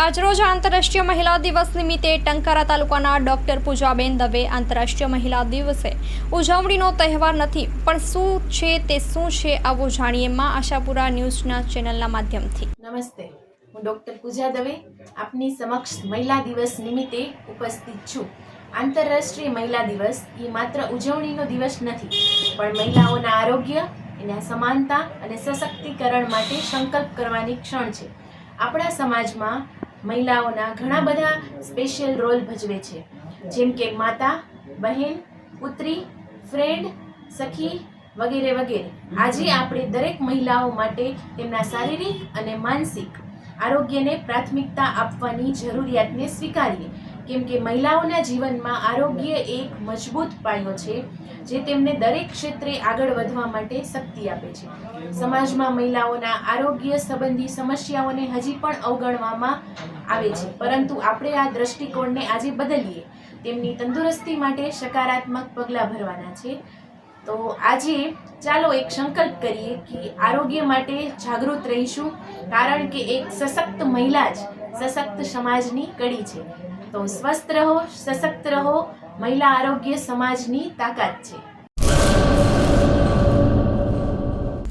આજરોજ આંતરરાષ્ટ્રીય મહિલા દિવસ નિમિત્તે ટંકારા તાલુકાના ડોક્ટર પૂજાબેન દવે આંતરરાષ્ટ્રીય મહિલા દિવસે ઉજવણીનો તહેવાર નથી, પણ શું છે તે શું છે આવું જાણીએ માં આશાપુરા ન્યૂઝના ચેનલના માધ્યમથી. નમસ્તે, હું ડૉક્ટર પૂજા દવે આપની સમક્ષ મહિલા દિવસ નિમિત્તે ઉપસ્થિત છું. આંતરરાષ્ટ્રીય મહિલા દિવસ એ માત્ર ઉજવણીનો દિવસ નથી, પણ મહિલાઓના આરોગ્ય, એના સમાનતા અને સશક્તિકરણ માટે સંકલ્પ કરવાની ક્ષણ છે. આપણા સમાજમાં મહિલાઓના ઘણા બધા સ્પેશિયલ રોલ ભજવે છે. જેમ કે માતા, બહેન, પુત્રી ફ્રેન્ડ સખી વગેરે વગેરે. આજે આપણે દરેક મહિલાઓ માટે તેમના શારીરિક અને માનસિક આરોગ્યને પ્રાથમિકતા આપવાની જરૂરિયાતને સ્વીકારીએ. કેમ કે મહિલાઓના જીવનમાં આરોગ્ય એક મજબૂત પાયો છે, જે તેમને દરેક ક્ષેત્રે આગળ વધવા માટે શક્તિ આપે છે. સમાજમાં મહિલાઓના આરોગ્ય સંબંધી સમસ્યાઓને હજી પણ અવગણવામાં આવે છે. પરંતુ આપણે આ દ્રષ્ટિકોણને આજે બદલીએ. તેમની તંદુરસ્તી માટે સકારાત્મક પગલાં ભરવાના છે. તો આજે ચાલો એક સંકલ્પ કરીએ કે આરોગ્ય માટે જાગૃત રહીશું, કારણ કે એક સશક્ત મહિલા જ સશક્ત સમાજની કડી છે. તો સ્વસ્થ રહો, સશક્ત રહો. મહિલા આરોગ્ય સમાજની તાકાત છે.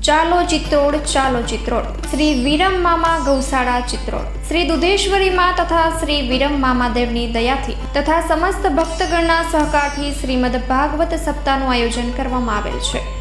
ચાલો ચિત્રોડ ચાલો ચિત્રોડ. શ્રી વિરમ મામા ગૌશાળા ચિત્રોડ. શ્રી દુધેશ્વરી માં તથા શ્રી વિરમ મામાદેવની દયાથી તથા સમસ્ત ભક્તગણના સહકારથી શ્રીમદ ભાગવત સપ્તાહનું આયોજન કરવામાં આવેલ છે.